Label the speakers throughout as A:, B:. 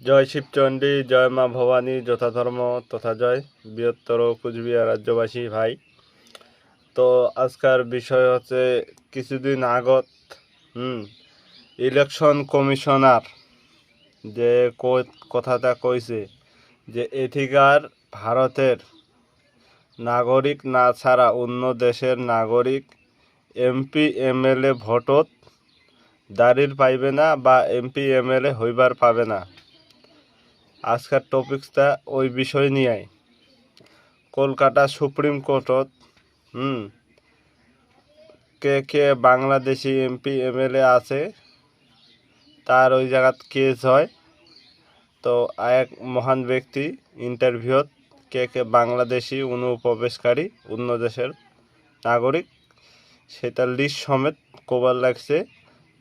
A: জয় শিবচণ্ডী, জয় মা ভবানী, যথাধর্ম তথা জয়। বৃহত্তর কুচবিহার রাজ্যবাসী ভাই। তো আজকার বিষয় হচ্ছে কিছুদিন আগত, হুম, ইলেকশন কমিশনার যে কথাটা কইছে যে এথিকার ভারতের নাগরিক না ছাড়া অন্য দেশের নাগরিক এমপি, এমএলএ ভোটত দাঁড়ির পাইবে না বা এমপি, এমএলএ হইবার পাবে না। আজকের টপিকসটা ওই বিষয় নিয়ে কলকাতা সুপ্রিম কোর্টত, হুম, কে কে বাংলাদেশি এমপি, এমএলএ আছে, তার ওই জায়গাত কেস হয়। তো এক মহান ব্যক্তি ইন্টারভিউত কে কে বাংলাদেশি অনুপ্রবেশকারী, অন্য দেশের নাগরিক, সেটা লিস্ট সমেত কভার লাগছে।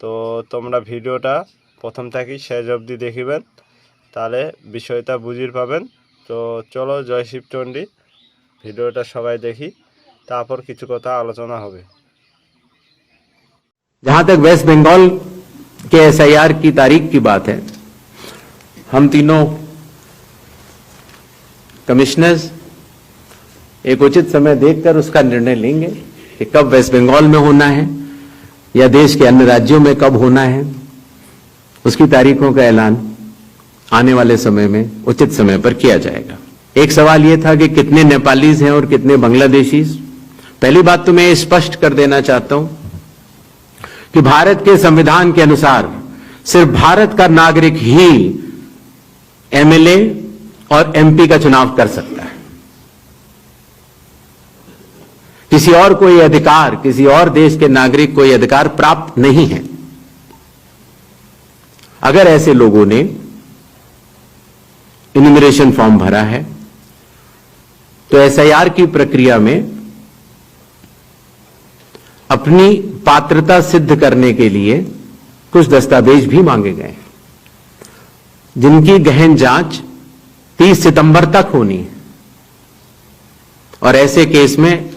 A: তো তোমরা ভিডিওটা প্রথম থেকেই শেষ অবধি দেখিবেন। তাহলে বিষয়টা বুঝির পাবেন তো চলো জয় শিবচণ্ডী ভিডিওটা সবাই দেখি তারপর কিছু কথা আলোচনা হবে
B: जहां तक वेस्ट बंगाल के एसआईआर की तारीख की बात है हम तीनों कमिश्नर्स एक उचित समय देखकर उसका निर्णय लेंगे कि कब वेस्ट बंगाल में होना है या देश के अन्य राज्यों में कब होना है उसकी तारीखों का ऐलान आने वाले समय में, उचित समय पर किया जाएगा। एक सवाल यह था कि कितने नेपालीज हैं और कितने बांग्लादेशी पहली बात तो मैं स्पष्ट कर देना चाहता हूँ कि भारत के संविधान के अनुसार सिर्फ़ भारत का नागरिक ही एमएलए और एमपी का चुनाव कर सकता है। किसी और कोई अधिकार, किसी और देश के नागरिक कोई अधिकार प्राप्त नहीं है। अगर ऐसे लोगों ने इन्यूमरेशन फॉर्म भरा है। तो एसआईआर की प्रक्रिया में अपनी पात्रता सिद्ध करने के लिए कुछ दस्तावेज़ भी मांगे गए हैं। जिनकी गहन जाँच 30 सितंबर तक होनी है। और ऐसे केस में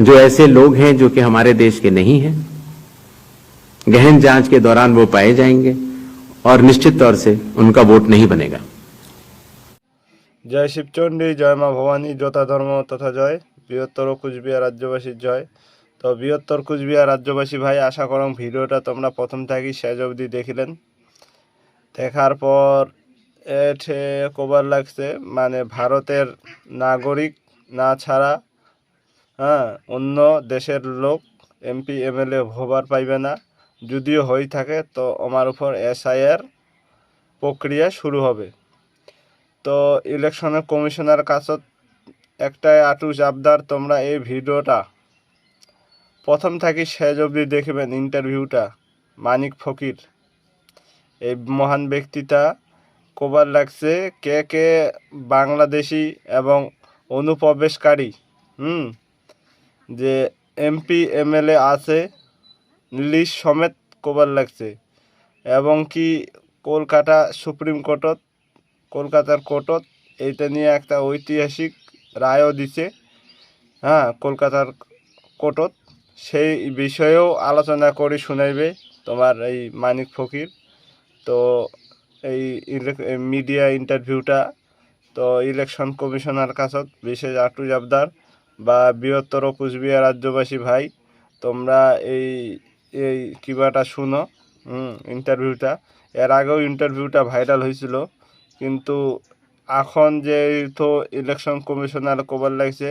B: जो ऐसे लोग हैं जो कि हमारे देश के नहीं हैं, गहन जाँच के दौरान वो पाए जाएँगे और निश्चित तौर से उनका वोट नहीं बनेगा।
A: জয় শিবচণ্ডী, জয় মা ভবানী, যথা ধর্ম তথা জয়। বৃহত্তর কুচবিহার রাজ্যবাসীর জয়। তো বৃহত্তর কুচবিহার রাজ্যবাসী ভাই, আশা করম ভিডিওটা তোমরা প্রথম থেকেই শেষ অবধি দেখিলেন। দেখার পর এঠে কবার লাগছে মানে ভারতের নাগরিক না ছাড়া হ্যাঁ অন্য দেশের লোক, এমপি, এমএলএ হবার পাইবে না। যদিও হয়ে থাকে, তো আমার উপর এসআইআর প্রক্রিয়া শুরু হবে। তো ইলেকশনের কমিশনার কাছত একটাই আটুস আবদার তোমরা এই ভিডিওটা। প্রথম থাকি শেষ অবধি দেখবেন ইন্টারভিউটা, মানিক ফকির। এই মহান ব্যক্তিটা কবার লাগছে কে কে বাংলাদেশি এবং অনুপ্রবেশকারী, হুম? যে এমপি, এমএলএ আছে, লিস্ট সমেত কবার লাগছে। এবং কি কলকাতা সুপ্রিম কোর্টত কলকাতার কোর্টত এইটা নিয়ে একটা ঐতিহাসিক রায়ও দিছে। হ্যাঁ কলকাতার কোর্টত সেই বিষয়েও আলোচনা করে শুনাইবে তোমার এই মানিক ফকির। তো এই মিডিয়া ইন্টারভিউটা, তো ইলেকশন কমিশনার কাছত বিশেষ আটু জাবদার বা বৃহত্তর কুচবিহার রাজ্যবাসী ভাই, তোমরা এই এই কিবাটা শুনো ইন্টারভিউটা। এর আগেও ইন্টারভিউটা ভাইরাল হয়েছিল। কিন্তু এখন যে তো ইলেকশন কমিশনার কবার লাগছে,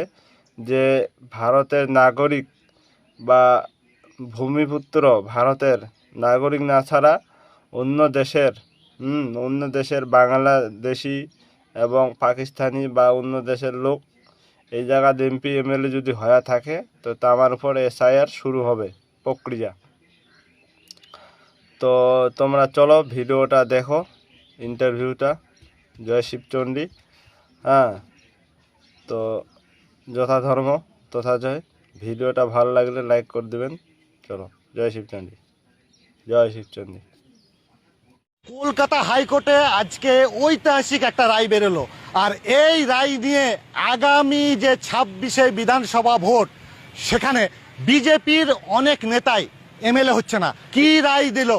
A: যে ভারতের নাগরিক বা ভূমিপুত্র ভারতের নাগরিক না ছাড়া অন্য দেশের অন্য দেশের বাংলাদেশি এবং পাকিস্তানি বা অন্য দেশের লোক এই জায়গায় এমপি, এমএলএ যদি হয়ে থাকে, তো তার উপর এসআইআর শুরু হবে, প্রক্রিয়া। তো তোমরা চলো ভিডিওটা দেখো ইন্টারভিউটা জয় শিবচণ্ডী হ্যাঁ তো যথা ধর্ম, তথা জয়। ভিডিওটা ভালো লাগলে লাইক করে দেবেন। চলো জয় শিবচণ্ডী জয় শিবচণ্ডী
C: কলকাতা হাইকোর্টে আজকে ঐতিহাসিক একটা রায় বেরোলো। আর এই রায় নিয়ে আগামী যে ছাব্বিশে বিধানসভা ভোট, সেখানে বিজেপির অনেক নেতাই এমএলএ হচ্ছে না। কি রায় দিল?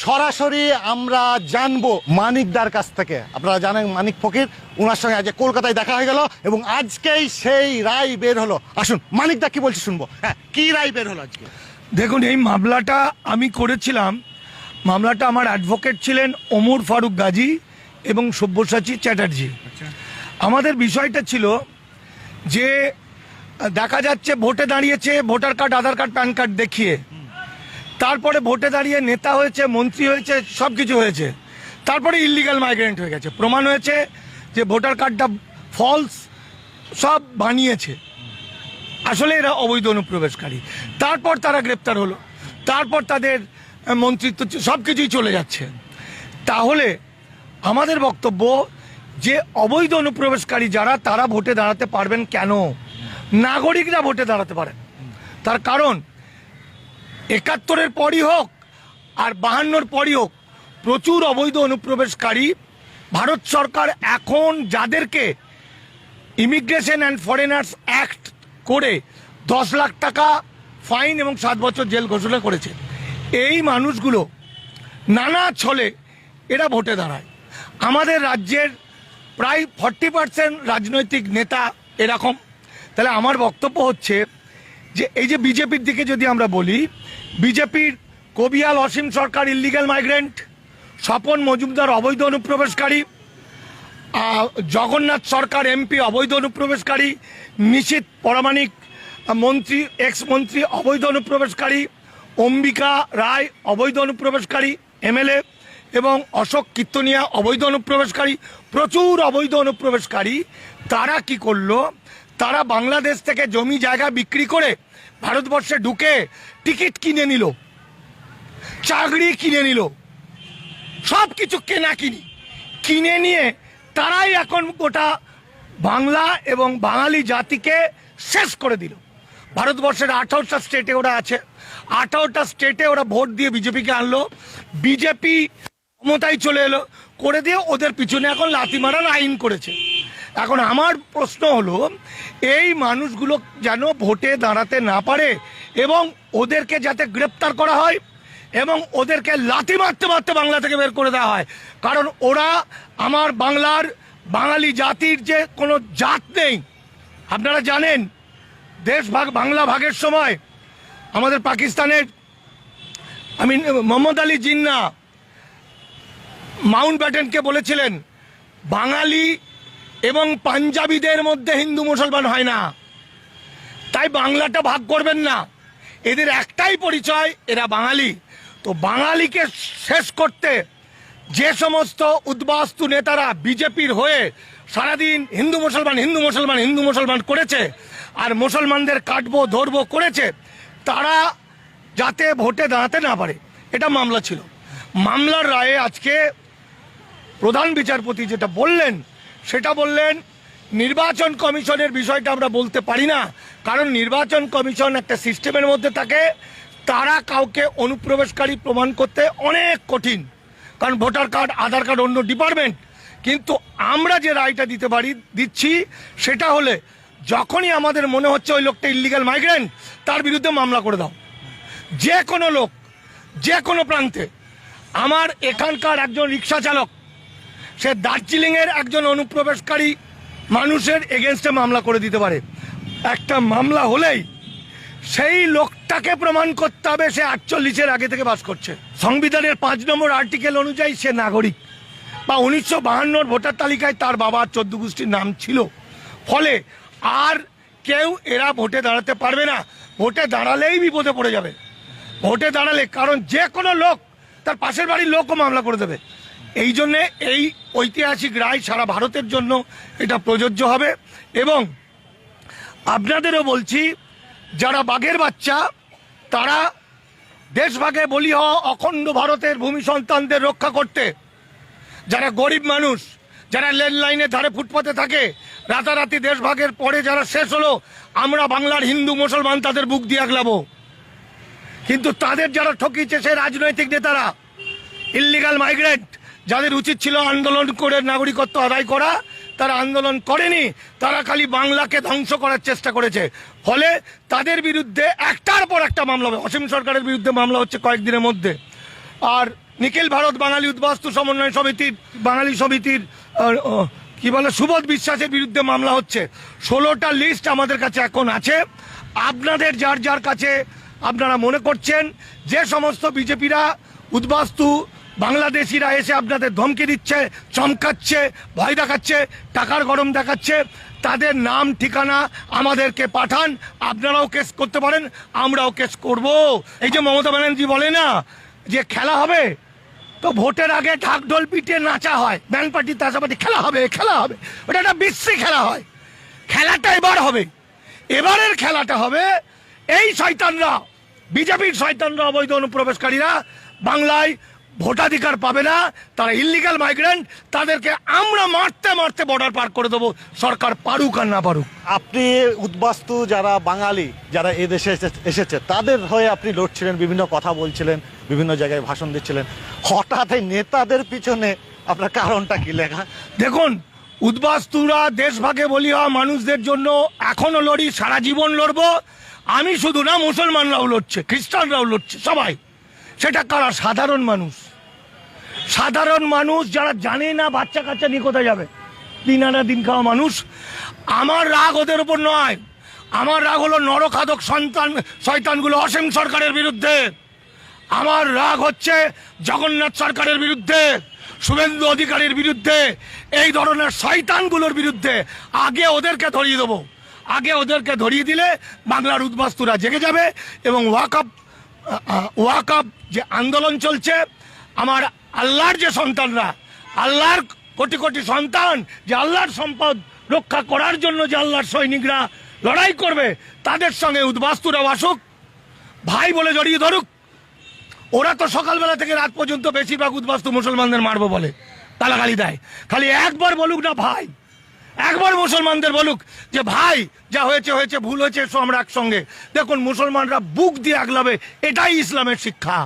C: সরাসরি আমরা জানব মানিকদার কাছ থেকে। আপনারা জানেন মানিক ফকির ওনার সঙ্গে আজ কলকাতায় দেখা হয়ে গেল এবং আজকেই সেই রায় বের হলো। আসুন মানিকদা কি বলছে শুনব। হ্যাঁ কি রায় বের হলো আজকে?
D: দেখুন এই মামলাটা আমি করেছিলাম। মামলাটা আমার অ্যাডভোকেট ছিলেন ওমর ফারুক গাজী এবং সব্যসাচী চ্যাটার্জি। আমাদের বিষয়টা ছিল যে দেখা যাচ্ছে ভোটে দাঁড়িয়েছে voter card Aadhaar card PAN card দেখিয়ে। তারপরে ভোটে দাঁড়িয়ে নেতা হয়েছে, মন্ত্রী হয়েছে সব কিছু হয়েছে। তারপরে ইলিগাল মাইগ্রেন্ট হয়ে গেছে। প্রমাণ হয়েছে যে ভোটার কার্ডটা ফলস সব বানিয়েছে। আসলে এরা অবৈধ অনুপ্রবেশকারী। তারপর তারা গ্রেপ্তার হলো। তারপর তাদের মন্ত্রিত্ব সব কিছুই চলে যাচ্ছে। তাহলে আমাদের বক্তব্য যে অবৈধ অনুপ্রবেশকারী যারা, তারা ভোটে দাঁড়াতে পারবেন কেন? নাগরিকরা ভোটে দাঁড়াতে পারে তার কারণ একাত্তরের পরই হোক আর বাহান্নর পরই হোক, প্রচুর অবৈধ অনুপ্রবেশকারী। ভারত সরকার এখন যাদেরকে ইমিগ্রেশন অ্যান্ড ফরেনার্স অ্যাক্ট করে দশ লাখ টাকা ফাইন এবং সাত বছর জেল ঘোষণা করেছে। এই মানুষগুলো নানা ছলে এরা ভোটে দাঁড়ায়। আমাদের রাজ্যের প্রায় ফর্টি পার্সেন্ট রাজনৈতিক নেতা এরকম। তাহলে আমার বক্তব্য হচ্ছে যে এই যে বিজেপির দিকে যদি আমরা বলি বিজেপির কবিয়াল অসীম সরকার ইলিগাল মাইগ্রেন্ট স্বপন মজুমদার অবৈধ অনুপ্রবেশকারী জগন্নাথ সরকার এমপি অবৈধ অনুপ্রবেশকারী নিশীত পরামানিক আহ, মন্ত্রী এক্স মন্ত্রী অবৈধ অনুপ্রবেশকারী অম্বিকা রায় অবৈধ অনুপ্রবেশকারী এমএলএ এবং অশোক কীর্তনিয়া অবৈধ অনুপ্রবেশকারী প্রচুর অবৈধ অনুপ্রবেশকারী তারা কি করল? তারা বাংলাদেশ থেকে জমি জায়গা বিক্রি করে ভারতবর্ষে ঢুকে টিকিট কিনে নিল, চাকরি কিনে নিল সব কিছু কেনা কিনি কিনে নিয়ে তারাই এখন গোটা বাংলা এবং বাঙালি জাতিকে শেষ করে দিল। ভারতবর্ষের আঠারোটা স্টেটে ওরা আছে। আঠারোটা স্টেটে ওরা ভোট দিয়ে বিজেপিকে আনলো। বিজেপি ক্ষমতায় চলে এলো। করে দিয়ে ওদের পিছনে এখন লাথি মারার আইন করেছে। এখন আমার প্রশ্ন হলো, এই মানুষগুলো যেন ভোটে দাঁড়াতে না পারে এবং ওদেরকে যাতে গ্রেপ্তার করা হয় এবং ওদেরকে লাথি মারতে মারতে বাংলা থেকে বের করে দেওয়া হয়। কারণ ওরা আমার বাংলার বাঙালি জাতির যে কোনো জাত নেই। আপনারা জানেন, দেশ ভাগ, বাংলা ভাগের সময় আমাদের পাকিস্তানের আমি, মোহাম্মদ আলী জিন্না মাউন্ট ব্যাটেনকে বলেছিলেন, বাঙালি এবং পাঞ্জাবিদের মধ্যে হিন্দু মুসলমান হয় না। তাই বাংলাটা ভাগ করবেন না। এদের একটাই পরিচয়, এরা বাঙালি। তো বাঙালিকে শেষ করতে যে সমস্ত উদ্বাস্তু নেতারা বিজেপির হয়ে সারাদিন হিন্দু মুসলমান হিন্দু মুসলমান হিন্দু মুসলমান করেছে আর মুসলমানদের কাটবো, ধরবো করেছে, তারা যাতে ভোটে দাঁড়াতে না পারে, এটা মামলা ছিল। মামলার রায়ে আজকে প্রধান বিচারপতি যেটা বললেন সেটা বললেন, নির্বাচন কমিশনের বিষয়টা আমরা বলতে পারি না, কারণ নির্বাচন কমিশন একটা সিস্টেমের মধ্যে থাকে, তারা কাউকে অনুপ্রবেশকারী প্রমাণ করতে অনেক কঠিন। কারণ ভোটার কার্ড, আধার কার্ড অন্য ডিপার্টমেন্ট। কিন্তু আমরা যে রায়টা দিতে পারি, দিচ্ছি, সেটা হলে যখনই আমাদের মনে হচ্ছে ওই লোকটা ইলিগাল মাইগ্রেন্ট তার বিরুদ্ধে মামলা করে দাও। যে কোনো লোক, যে কোনো প্রান্তে, আমার এখানকার একজন রিক্সা চালক সে দার্জিলিংয়ের একজন অনুপ্রবেশকারী মানুষের এগেনস্টে মামলা করে দিতে পারে। একটা মামলা হলেই সেই লোকটাকে প্রমাণ করতে হবে সে আটচল্লিশের আগে থেকে বাস করছে। সংবিধানের পাঁচ নম্বর আর্টিকেল অনুযায়ী সে নাগরিক। বা উনিশশো বাহান্নর ভোটার তালিকায় তার বাবার চোদ্দ গোষ্ঠীর নাম ছিল। ফলে আর কেউ এরা ভোটে দাঁড়াতে পারবে না। ভোটে দাঁড়ালেই বিপদে পড়ে যাবে। ভোটে দাঁড়ালে কারণ যে কোনো লোক তার পাশের বাড়ির লোকও মামলা করে দেবে। এই জন্যে এই ঐতিহাসিক রায় সারা ভারতের জন্য এটা প্রযোজ্য হবে। এবং আপনাদেরও বলছি, যারা বাঘের বাচ্চা, তারা দেশভাগে বলি হওয়া অখণ্ড ভারতের ভূমি সন্তানদের রক্ষা করতে, যারা গরিব মানুষ, যারা লেন লাইনে ধারে ফুটপাতে থাকে, রাতারাতি দেশভাগের পরে যারা শেষ হলো, আমরা বাংলার হিন্দু মুসলমান তাদের বুক দিয়ে আগলাবো। কিন্তু তাদের যারা ঠকিয়েছে সে রাজনৈতিক নেতারা ইল্লিগাল মাইগ্রেন্ট যাদের উচিত ছিল আন্দোলন করে নাগরিকত্ব আদায় করা, তারা আন্দোলন করেনি, তারা খালি বাংলাকে ধ্বংস করার চেষ্টা করেছে। ফলে তাদের বিরুদ্ধে একটার পর একটা মামলা হবে। অসীম সরকারের বিরুদ্ধে মামলা হচ্ছে কয়েকদিনের মধ্যে। আর নিখিল ভারত বাঙালি উদ্বাস্তু সমন্বয় সমিতির বাঙালি সমিতির কি বলে, সুবোধ বিশ্বাসের বিরুদ্ধে মামলা হচ্ছে। ষোলোটা লিস্ট আমাদের কাছে এখন আছে। আপনাদের যার যার কাছে আপনারা মনে করছেন, যে সমস্ত বিজেপিরা উদ্বাস্তু বাংলাদেশিরা এসে আপনাদের ধমকি দিচ্ছে, চমকাচ্ছে, ভয় দেখাচ্ছে, টাকার গরম দেখাচ্ছে। তাদের নাম, ঠিকানা আমাদেরকে পাঠান, আপনারাও কেস করতে পারেন, আমরাও কেস করব। এই যে মমতা ব্যানার্জি বলে না যে খেলা হবে, তো ভোটের আগে ঢাক ঢোল পিটিয়ে নাচা হয়। ব্যান পার্টি তাসাপাটি খেলা হবে খেলা হবে। ওটা একটা বিশ্রী খেলা হয়। খেলাটা এবার হবে। এবারের খেলাটা হবে এই শয়তানরা, বিজেপির শয়তানরা, অবৈধ অনুপ্রবেশকারীরা বাংলায় ভোটাধিকার পাবে না তারা ইলিগাল মাইগ্রেন্ট তাদেরকে আমরা মারতে মারতে বর্ডার পার করে দেবো। সরকার পারুক আর না পারুক।
C: আপনি উদ্বাস্তু যারা বাঙালি যারা এদেশে এসে- এসেছে তাদের হয়ে আপনি লড়ছিলেন বিভিন্ন কথা বলছিলেন বিভিন্ন জায়গায় ভাষণ দিচ্ছিলেন। হঠাৎ এই নেতাদের পিছনে আপনার কারণটা কি লেখা?
D: দেখুন উদ্বাস্তুরা দেশভাগে বলিয়া মানুষদের জন্য এখনও লড়ি সারা জীবন লড়বো। আমি শুধু না মুসলমানরাও লড়ছে খ্রিস্টানরাও লড়ছে সবাই। সেটা কারা? সাধারণ মানুষ। সাধারণ মানুষ যারা জানে না বাচ্চা কাচ্চা নিয়ে কোথায় যাবে। দিন আনা দিন খাওয়া মানুষ। আমার রাগ ওদের উপর নয়। আমার রাগ হলো নরখাদক সন্তান, শয়তানগুলো অসীম সরকারের বিরুদ্ধে। আমার রাগ হচ্ছে জগন্নাথ সরকারের বিরুদ্ধে, শুভেন্দু অধিকারীর বিরুদ্ধে, এই ধরনের শয়তানগুলোর বিরুদ্ধে। আগে ওদেরকে ধরিয়ে দেবো। আগে ওদেরকে ধরিয়ে দিলে বাংলার উদ্বাস্তুরা জেগে যাবে এবং ওয়াকআপ ওয়াকআপ যে আন্দোলন চলছে, আমার আল্লাহর যে সন্তানরা, আল্লাহর কোটি কোটি সন্তান যে আল্লাহর সম্পদ রক্ষা করার জন্য যে আল্লাহর সৈনিকরা লড়াই করবে, তাদের সঙ্গে উদ্বাস্তুরা আসুক, ভাই বলে জড়িয়ে ধরুক। ওরা তো সকালবেলা থেকে রাত পর্যন্ত বেশিরভাগ উদ্বাস্তু মুসলমানদের মারবো বলে তালাগালি দেয়। খালি একবার বলুক না ভাই, একবার মুসলমানদের বলুক যে ভাই, যা হয়েছে হয়েছে, ভুল হয়েছে এসো আমরা একসঙ্গে। দেখুন, মুসলমানরা বুক দিয়ে আগলাবে, এটাই ইসলামের শিক্ষা।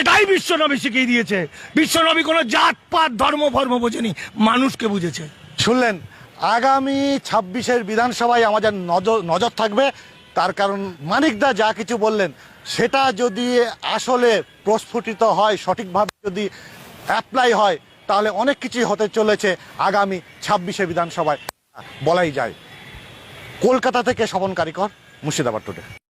D: এটাই বিশ্বনবী শিখিয়ে দিয়েছে। বিশ্বনবী কোনো জাত, পাত, ধর্ম, ফর্ম বোঝেনি, মানুষকে বুঝেছে।
C: শুনলেন, আগামী ছাব্বিশের বিধানসভায় আমাদের নজর নজর থাকবে। তার কারণ মানিকদা যা কিছু বললেন, সেটা যদি আসলে প্রস্ফুটিত হয়, সঠিকভাবে যদি অ্যাপ্লাই হয়, তাহলে অনেক কিছুই হতে চলেছে আগামী ছাব্বিশে বিধানসভায়। বলাই যায়। কলকাতা থেকে স্বপন কারিকর, মুর্শিদাবাদ টুডে